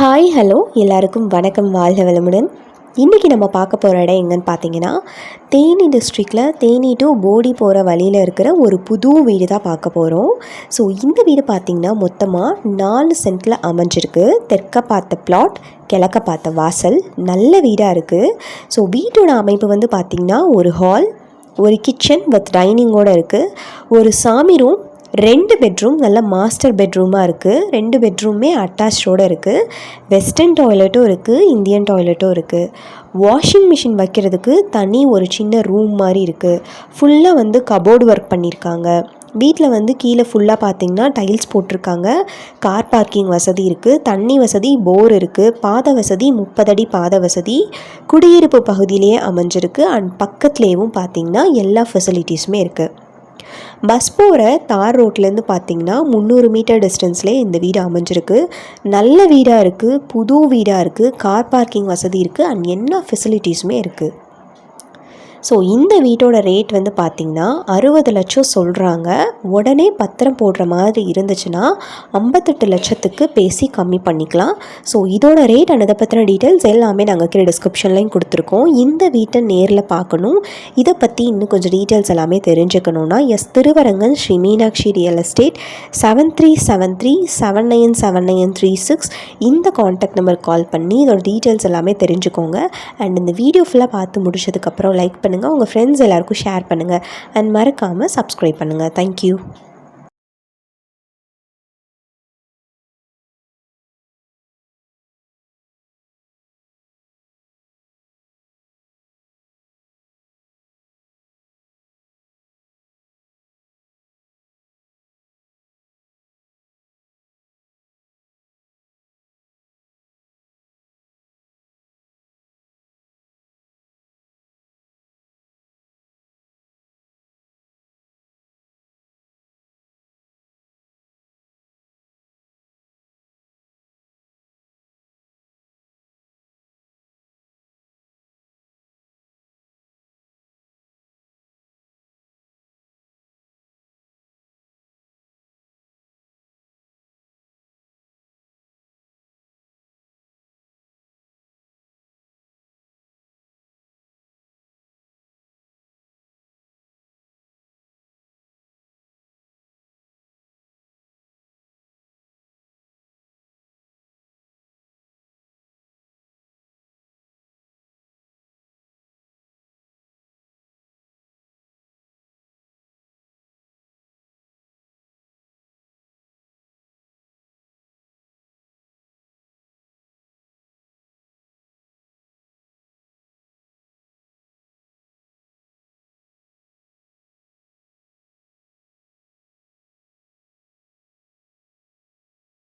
Hi hello எல்லாருக்கும் வணக்கம். வாழ்க வளமுடன். இன்றைக்கி நம்ம பார்க்க போகிற இடம் எங்கன்னு பார்த்தீங்கன்னா தேனி டிஸ்ட்ரிக்டில் தேனி டு போடி போகிற வழியில் இருக்கிற ஒரு புது வீடு தான் பார்க்க போகிறோம் ஸோ இந்த வீடு பார்த்திங்கன்னா மொத்தமாக நாலு சென்ட்டில் அமைஞ்சிருக்கு. தெற்க பார்த்த பிளாட் கிழக்க பார்த்த வாசல். நல்ல வீடாக இருக்குது ஸோ வீட்டோட அமைப்பு வந்து பார்த்திங்கன்னா ஒரு ஹால் ஒரு கிச்சன் வித் டைனிங்கோடு இருக்குது ஒரு சாமி ரூம் ரெண்டு பெட்ரூம் நல்ல மாஸ்டர் பெட்ரூமாக இருக்குது ரெண்டு பெட்ரூமே அட்டாச்சோடு இருக்குது வெஸ்டர்ன் டாய்லெட்டும் இருக்குது இந்தியன் டாய்லெட்டும் இருக்குது வாஷிங் மிஷின் வைக்கிறதுக்கு தனி ஒரு சின்ன ரூம் மாதிரி இருக்குது ஃபுல்லாக வந்து கபோர்டு ஒர்க் பண்ணியிருக்காங்க வீட்டில் வந்து கீழே ஃபுல்லாக பார்த்தீங்கன்னா டைல்ஸ் போட்டிருக்காங்க. கார் பார்க்கிங் வசதி இருக்குது தண்ணி வசதி போர் இருக்குது பாத வசதி முப்பது அடி பாத வசதி. குடியிருப்பு பகுதியிலேயே அமைஞ்சிருக்கு. அண்ட் பக்கத்துலேயும் பார்த்தீங்கன்னா எல்லா ஃபெசிலிட்டிஸுமே இருக்குது பஸ் போகிற தார் ரோட்லேருந்து பார்த்தீங்கன்னா முந்நூறு மீட்டர் டிஸ்டன்ஸ்லேயே இந்த வீடு அமைஞ்சிருக்கு. நல்ல வீடாக இருக்குது புது வீடாக இருக்குது கார் பார்க்கிங் வசதி இருக்குது அண்ட் என்ன ஃபெசிலிட்டிஸுமே இருக்குது ஸோ இந்த வீட்டோட ரேட் வந்து பார்த்திங்கன்னா அறுபது லட்சம் சொல்கிறாங்க உடனே பத்திரம் போடுற மாதிரி இருந்துச்சுன்னா ஐம்பத்தெட்டு லட்சத்துக்கு பேசி கம்மி பண்ணிக்கலாம். ஸோ இதோட ரேட் அண்ட் அதை பற்றின டீட்டெயில்ஸ் எல்லாமே நாங்கள் கீழே டிஸ்கிரிப்ஷன்லையும் கொடுத்துருக்கோம். இந்த வீட்டை நேரில் பார்க்கணும். இதை பற்றி இன்னும் கொஞ்சம் டீட்டெயில்ஸ் எல்லாமே தெரிஞ்சுக்கணுன்னா S Thiruvarangan Sri Meenakshi real estate seven three seven three seven nine seven nine three six இந்த காண்டாக்ட் நம்பர் கால் பண்ணி இதோட டீட்டெயில்ஸ் எல்லாமே தெரிஞ்சுக்கோங்க. அண்ட் இந்த வீடியோ ஃபுல்லாக பார்த்து முடிச்சதுக்கப்புறம் லைக் பண்ணி பண்ணுங்கள் உங்கள் ஃப்ரெண்ட்ஸ் எல்லாருக்கும் ஷேர் பண்ணுங்கள் அண்ட் மறக்காமல் சப்ஸ்கிரைப் பண்ணுங்கள் தேங்க்யூ